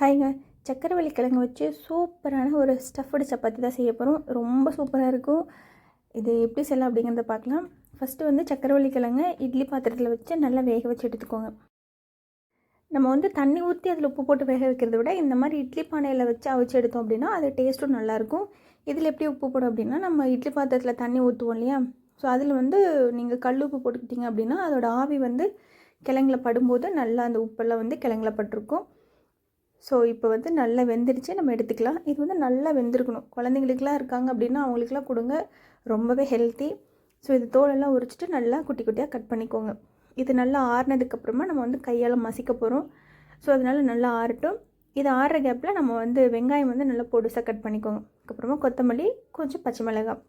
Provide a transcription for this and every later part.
ஹாய்ங்க. சக்கரவள்ளி கிழங்கு வச்சு சூப்பரான ஒரு ஸ்டஃப்டு சப்பாத்தி தான் செய்ய போகிறோம் ரொம்ப சூப்பராக இருக்கும். இது எப்படி செய்யலாம் அப்படிங்கிறத பார்க்கலாம். ஃபஸ்ட்டு வந்து சக்கரவள்ளி கிழங்கு இட்லி பாத்திரத்தில் வச்சு நல்லா வேக வச்சு எடுத்துக்கோங்க. நம்ம வந்து தண்ணி ஊற்றி அதில் உப்பு போட்டு வேக வைக்கிறத விட இந்த மாதிரி இட்லி பானையில் வச்சு அவிச்சு எடுத்தோம் அப்படின்னா அது டேஸ்ட்டும் நல்லாயிருக்கும் இதில் எப்படி உப்பு போடும் அப்படின்னா நம்ம இட்லி பாத்திரத்தில் தண்ணி ஊற்றுவோம் இல்லையா? ஸோ அதில் வந்து நீங்கள் கல் உப்பு போட்டுக்கிட்டீங்க அப்படின்னா அதோடய ஆவி வந்து கிழங்குல படும்போது நல்லா அந்த உப்பெல்லாம் வந்து கிழங்குல பட்டிருக்கும். ஸோ இப்போ வந்து நல்லா வெந்துருச்சு நம்ம எடுத்துக்கலாம். இது வந்து நல்லா வெந்திருக்கணும். குழந்தைங்களுக்குலாம் இருக்காங்க அப்படின்னா அவங்களுக்குலாம் கொடுங்க. ரொம்பவே ஹெல்த்தி ஸோ இது தோலெல்லாம் உரிச்சிட்டு நல்லா குட்டி குட்டியாக கட் பண்ணிக்கோங்க. இது நல்லா ஆறுனதுக்கப்புறமா நம்ம வந்து கையால் மசிக்க போகிறோம் ஸோ அதனால் நல்லா ஆறட்டும். இது ஆறுற கேப்பில் நம்ம வந்து வெங்காயம் வந்து நல்லா பொடுசாக கட் பண்ணிக்கோங்க. அதுக்கப்புறமா கொத்தமல்லி கொஞ்சம் பச்சை மிளகாய்.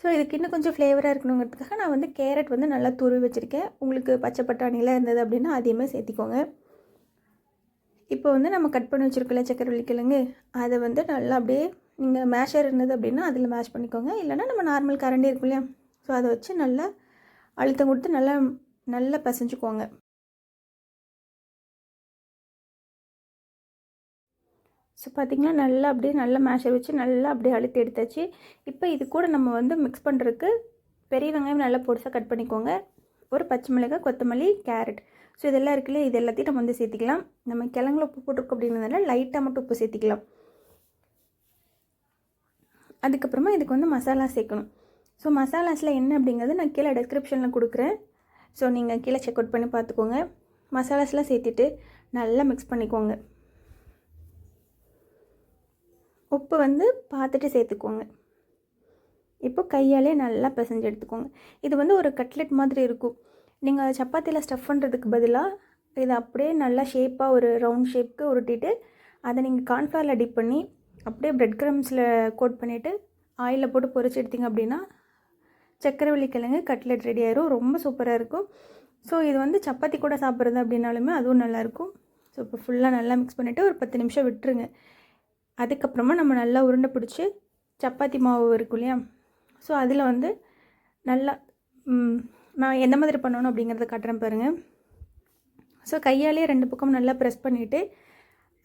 ஸோ இதுக்கு இன்னும் கொஞ்சம் ஃப்ளேவராக இருக்கணுங்கிறதுக்காக நான் வந்து கேரட் வந்து நல்லா துருவி வச்சுருக்கேன். உங்களுக்கு பச்சை பட்டாணிலாம் இருந்தது அப்படின்னா அதையுமே சேர்த்திக்கோங்க. இப்போ வந்து நம்ம கட் பண்ணி வச்சுருக்கல சக்கரவள்ளி கிழங்கு அதை வந்து நல்லா அப்படியே நீங்கள் மேஷர் இருந்தது அப்படின்னா அதில் மேஷ் பண்ணிக்கோங்க. இல்லைனா நம்ம நார்மல் கரண்டி இருக்கும் இல்லையா ஸோ அதை வச்சு நல்லா அழுத்தம் கொடுத்து நல்லா நல்லா பசைஞ்சுக்கோங்க. ஸோ பார்த்திங்கன்னா நல்லா அப்படியே நல்லா மேஷர் வச்சு நல்லா அப்படியே அழுத்தி எடுத்தாச்சு. இப்போ இது கூட நம்ம வந்து மிக்ஸ் பண்ணுறதுக்கு பெரிய வெங்காயம் நல்லா பொடிசாக கட் பண்ணிக்கோங்க. ஒரு பச்சை மிளகாய் கொத்தமல்லி கேரட். ஸோ இதெல்லாம் இருக்குல்ல இது எல்லாத்தையும் நம்ம வந்து சேர்த்திக்கலாம். நம்ம கிழங்குல உப்பு போட்டிருக்கோம் அப்படின்றதுனால லைட்டாக மட்டும் உப்பு சேர்த்திக்கலாம். அதுக்கப்புறமா இதுக்கு வந்து மசாலா சேர்க்கணும். ஸோ மசாலாஸில் என்ன அப்படிங்கிறது நான் கீழே டிஸ்கிரிப்ஷனில் கொடுக்குறேன். ஸோ நீங்கள் கீழே செக் அவுட் பண்ணி பார்த்துக்கோங்க. மசாலாஸ்லாம் சேர்த்துட்டு நல்லா மிக்ஸ் பண்ணிக்கோங்க. உப்பு வந்து பார்த்துட்டு சேர்த்துக்கோங்க. இப்போ கையாலே நல்லா பிசைஞ்சு எடுத்துக்கோங்க. இது வந்து ஒரு கட்லெட் மாதிரி இருக்கும். நீங்கள் சப்பாத்தியில் ஸ்டஃப் பண்ணுறதுக்கு பதிலாக இதை அப்படியே நல்லா ஷேப்பாக ஒரு ரவுண்ட் ஷேப்க்கு உருட்டிட்டு அதை நீங்கள் கார்ன்ஃப்ளவரில் டிப் பண்ணி அப்படியே ப்ரெட் க்ரம்ஸில் கோட் பண்ணிவிட்டு ஆயிலில் போட்டு பொரிச்சு எடுத்திங்க அப்படின்னா சக்கரவள்ளி கிழங்கு கட்லெட் ரெடி ஆயிரும். ரொம்ப சூப்பராக இருக்கும். ஸோ இது வந்து சப்பாத்தி கூட சாப்பிட்றது அப்படின்னாலுமே அதுவும் நல்லாயிருக்கும் ஸோ இப்போ ஃபுல்லாக நல்லா மிக்ஸ் பண்ணிவிட்டு ஒரு பத்து நிமிஷம் விட்டுருங்க. அதுக்கப்புறமா நம்ம நல்லா உருண்டை பிடிச்சி சப்பாத்தி மாவு இருக்கும் இல்லையா ஸோ அதில் வந்து நல்லா நான் எந்த மாதிரி பண்ணணும் அப்படிங்கிறத காட்டுறேன் பாருங்கள் ஸோ கையாலே ரெண்டு பக்கம் நல்லா ப்ரெஸ் பண்ணிவிட்டு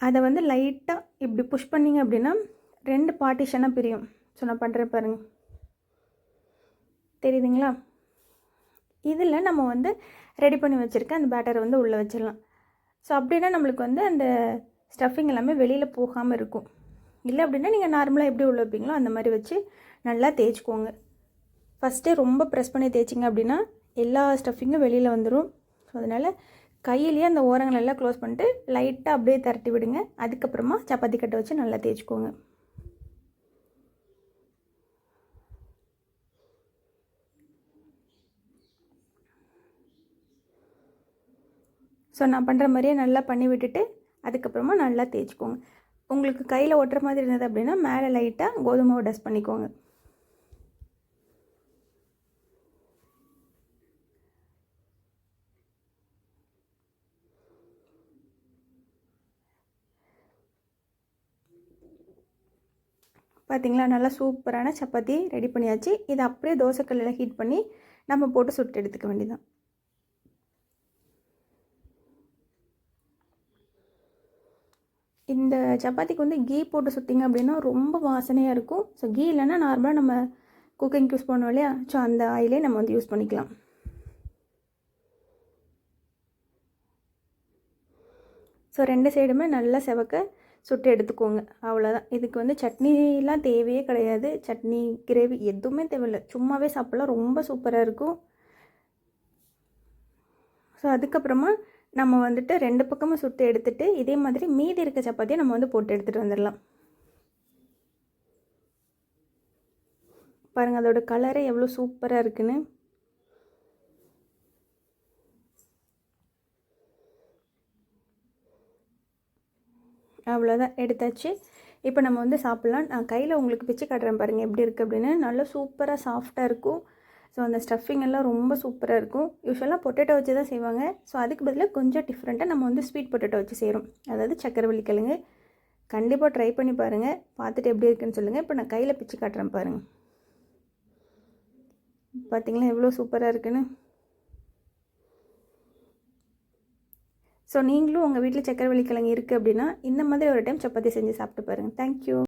அதை வந்து லைட்டாக இப்படி புஷ் பண்ணிங்க அப்படின்னா ரெண்டு பார்ட்டிஷனாக பிரியும். ஸோ நான் பண்ணுறேன் பாருங்கள் தெரியுதுங்களா? இதில் நம்ம வந்து ரெடி பண்ணி வச்சுருக்க அந்த பேட்டரை வந்து உள்ளே வச்சிடலாம். ஸோ அப்படின்னா நம்மளுக்கு வந்து அந்த ஸ்டஃபிங் எல்லாமே வெளியில் போகாமல் இருக்கும். இல்லை அப்படின்னா நீங்கள் நார்மலாக எப்படி உள்ள வைப்பீங்களோ அந்த மாதிரி வச்சு நல்லா தேய்ச்சிக்கோங்க. ஃபஸ்ட்டே ரொம்ப ப்ரெஸ் பண்ணி தேய்ச்சிங்க அப்படின்னா எல்லா ஸ்டஃபிங்கும் வெளியில் வந்துடும் ஸோ அதனால் கையிலேயே அந்த ஓரங்கள் எல்லாம் க்ளோஸ் பண்ணிட்டு லைட்டாக அப்படியே திரட்டி விடுங்க. அதுக்கப்புறமா சப்பாத்தி கட்டை வச்சு நல்லா தேய்ச்சிக்கோங்க. ஸோ நான் பண்ணுற மாதிரியே நல்லா பண்ணி விட்டுட்டு அதுக்கப்புறமா நல்லா தேய்ச்சிக்கோங்க. உங்களுக்கு கையில் ஒட்டுற மாதிரி இருந்தது அப்படின்னா மேலே லைட்டாக கோதுமாவை டஸ்ட் பண்ணிக்கோங்க. பார்த்திங்களா நல்லா சூப்பரான சப்பாத்தி ரெடி பண்ணியாச்சு. இதை அப்படியே தோசைக்கல்லில் ஹீட் பண்ணி நம்ம போட்டு சுட்டு எடுத்துக்க வேண்டியதான் இந்த சப்பாத்திக்கு வந்து கீ போட்டு சுற்றிங்க அப்படின்னா ரொம்ப வாசனையாக இருக்கும். ஸோ கீ இல்லைன்னா நார்மலாக நம்ம குக்கிங் யூஸ் பண்ணுவோம் இல்லையா? ஸோ அந்த ஆயிலே நம்ம வந்து யூஸ் பண்ணிக்கலாம். ஸோ ரெண்டு சைடுமே நல்லா செவக்க சுட்டு எடுத்துக்கோங்க. அவ்வளோதான் இதுக்கு வந்து சட்னிலாம் தேவையே கிடையாது. சட்னி கிரேவி எதுவுமே தேவையில்லை. சும்மாவே சாப்பிட்லாம். ரொம்ப சூப்பராக இருக்கும். ஸோ அதுக்கப்புறமா நம்ம வந்துட்டு ரெண்டு பக்கமும் சுட்டு எடுத்துகிட்டு இதே மாதிரி மீதி இருக்க சப்பாத்தியை நம்ம வந்து போட்டு எடுத்துகிட்டு வந்துடலாம். பாருங்கள் அதோட கலரே எவ்வளோ சூப்பராக இருக்குன்னு. அவ்வளோதான் எடுத்தாச்சு. இப்போ நம்ம வந்து சாப்பிட்லாம். நான் கையில் உங்களுக்கு பிச்சு காட்டுறேன் பாருங்கள் எப்படி இருக்குது அப்படின்னு. நல்லா சூப்பராக சாஃப்டாக இருக்கும். ஸோ அந்த ஸ்டஃபிங் எல்லாம் ரொம்ப சூப்பராக இருக்கும். யூஸ்வலாக பொட்டேட்டோ வச்சு தான் செய்வாங்க. ஸோ அதுக்கு பதிலாக கொஞ்சம் டிஃப்ரெண்ட்டாக நம்ம வந்து ஸ்வீட் பொட்டேட்டோ வச்சு செய்கிறோம் அதாவது சக்கரவள்ளி கிழங்கு. கண்டிப்பாக ட்ரை பண்ணி பாருங்கள் பார்த்துட்டு எப்படி இருக்குன்னு சொல்லுங்கள் இப்போ நான் கையில் பிச்சு காட்டுறேன் பாருங்கள் பார்த்தீங்களா எவ்வளோ சூப்பராக இருக்குன்னு. ஸோ நீங்களும் உங்கள் வீட்டில் சக்கரவள்ளி கிழங்கு இருக்குது அப்படின்னா இந்த மாதிரி ஒரு டைம் சப்பாத்தி செஞ்சு சாப்பிட்டு பாருங்கள் தேங்க்யூ